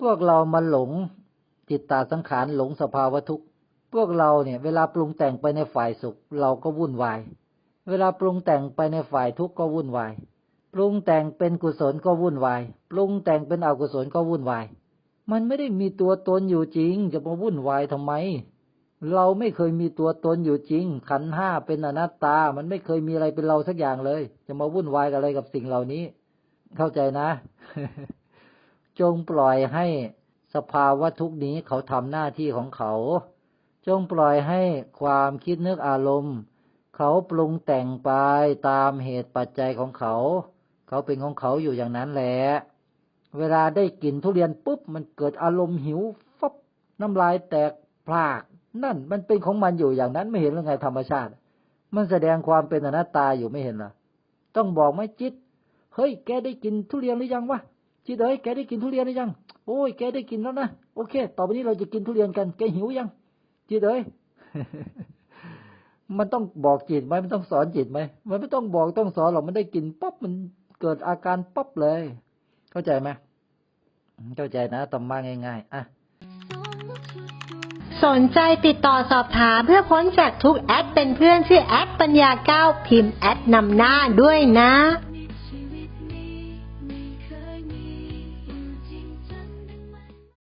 พวกเรามันหลงจิตตาสังขารหลงสภาวะทุกข์ พวกเราเนี่ยเวลาปรุงแต่งไปในฝ่ายสุข เราก็วุ่นวาย เวลาปรุงแต่งไปในฝ่ายทุกข์ก็วุ่นวาย ปรุงแต่งเป็นกุศลก็วุ่นวาย ปรุงแต่งเป็นอกุศลก็วุ่นวาย มันไม่ได้มีตัวตนอยู่จริง จะมาวุ่นวายทำไม เราไม่เคยมีตัวตนอยู่จริง ขันห้าเป็นอนัตตา มันไม่เคยมีอะไรเป็นเราสักอย่างเลย จะมาวุ่นวายกับอะไรกับสิ่งเหล่านี้ เข้าใจนะ จงปล่อยให้สภาวะทุกนี้เขาทำหน้าที่ของเขา จงปล่อยให้ความคิดนึกอารมณ์ เขาปรุงแต่งไปตามเหตุปัจจัยของเขา เขาเป็นของเขาอยู่อย่างนั้นแหละ เวลาได้กินทุเรียนปุ๊บมันเกิดอารมณ์หิวฟับน้ำลายแตกพลาก นั่นมันเป็นของมันอยู่อย่างนั้นไม่เห็นหรือไงธรรมชาติ มันแสดงความเป็นอนัตตาอยู่ไม่เห็นหรอต้องบอกไหมจิต เฮ้ย แกได้กินทุเรียนหรือยังวะ จิตเอ้ยแกได้กินทุเรียนหรือยัง โอ้ยแกได้กินแล้วนะโอเค ต่อไปนี้เราจะกินทุเรียนกัน แกหิวยัง จิตเอ้ยมันต้องบอกจิตไหมมันต้องสอนจิตไหมมันไม่ต้องบอกต้องสอนหรอกมันได้กินปั๊บมันเกิดอาการปั๊บเลย เข้าใจไหมเข้าใจนะธรรมะง่ายๆอะสนใจติดต่อสอบถามเพื่อพ้นจากทุกแอดเป็นเพื่อนชื่อแอดปัญญาเก้าพิมพ์แอดนำหน้าด้วยนะ